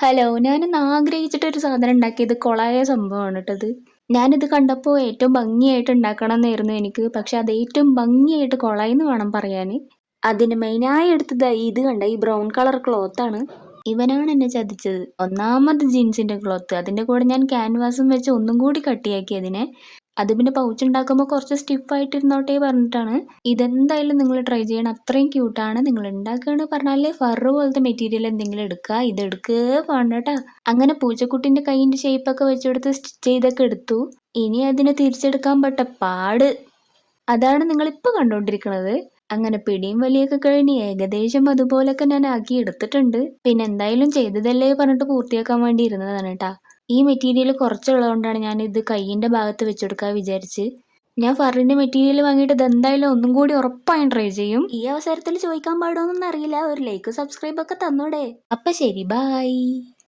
Hello ഞാനിന്ന് ആഗ്രഹിച്ചിട്ട് ഒരു സാധനം ഉണ്ടാക്കിയത് കൊളായ സംഭവമാണ് കേട്ടത് ഞാനിത് കണ്ടപ്പോൾ ഏറ്റവും ഭംഗിയായിട്ട് ഉണ്ടാക്കണം എന്നായിരുന്നു എനിക്ക്. പക്ഷെ അത് ഏറ്റവും ഭംഗിയായിട്ട് കൊളായെന്ന് വേണം പറയാൻ അതിന് മെയിനായി എടുത്തത് ഇത് കണ്ട ഈ ബ്രൗൺ കളർ ക്ലോത്താണ് ഇവനാണ് എന്നെ ചതിച്ചത്. ഒന്നാമത് ജീൻസിന്റെ ക്ലോത്ത്. അതിന്റെ കൂടെ ഞാൻ ക്യാൻവാസും വെച്ച് ഒന്നും കൂടി കട്ടിയാക്കി അതിനെ. അത് പിന്നെ പൗച്ച് ഉണ്ടാക്കുമ്പോൾ കുറച്ച് സ്റ്റിഫായിട്ട് പറഞ്ഞിട്ടാണ്. ഇതെന്തായാലും നിങ്ങൾ ട്രൈ ചെയ്യണം. അത്രയും ക്യൂട്ടാണ് നിങ്ങൾ ഉണ്ടാക്കുകയാണ് പറഞ്ഞാൽ ഫറ് പോലത്തെ മെറ്റീരിയൽ എന്തെങ്കിലും എടുക്കുക ഇത് എടുക്കുക വേണ്ട കേട്ടോ അങ്ങനെ പൂച്ചക്കുട്ടിന്റെ കൈയിന്റെ ഷേപ്പൊക്കെ വെച്ചെടുത്ത് സ്റ്റിച്ച് ചെയ്തൊക്കെ എടുത്തു. ഇനി അതിനെ തിരിച്ചെടുക്കാൻ പറ്റ പാട്. അതാണ് നിങ്ങൾ ഇപ്പോൾ കണ്ടുകൊണ്ടിരിക്കുന്നത് അങ്ങനെ പിടിയും വലിയൊക്കെ കഴിഞ്ഞ് ഏകദേശം അതുപോലൊക്കെ ഞാൻ ആക്കി എടുത്തിട്ടുണ്ട്. പിന്നെ എന്തായാലും ചെയ്തതല്ലേ പറഞ്ഞിട്ട് പൂർത്തിയാക്കാൻ വേണ്ടി ഇരുന്നതാണ് കേട്ടാ ഈ മെറ്റീരിയൽ കുറച്ചുള്ളതുകൊണ്ടാണ് ഞാൻ ഇത് കയ്യിന്റെ ഭാഗത്ത് വെച്ചെടുക്കാൻ വിചാരിച്ച്. ഞാൻ ഫറിന്റെ മെറ്റീരിയൽ വാങ്ങിയിട്ട് ഇത് എന്തായാലും ഒന്നും കൂടി ഉറപ്പായും ട്രൈ ചെയ്യും. ഈ അവസരത്തിൽ ചോദിക്കാൻ പാടോന്നൊന്നും അറിയില്ല. ഒരു ലൈക്ക് സബ്സ്ക്രൈബ് ഒക്കെ തന്നോടെ. അപ്പം ശരി ബൈ.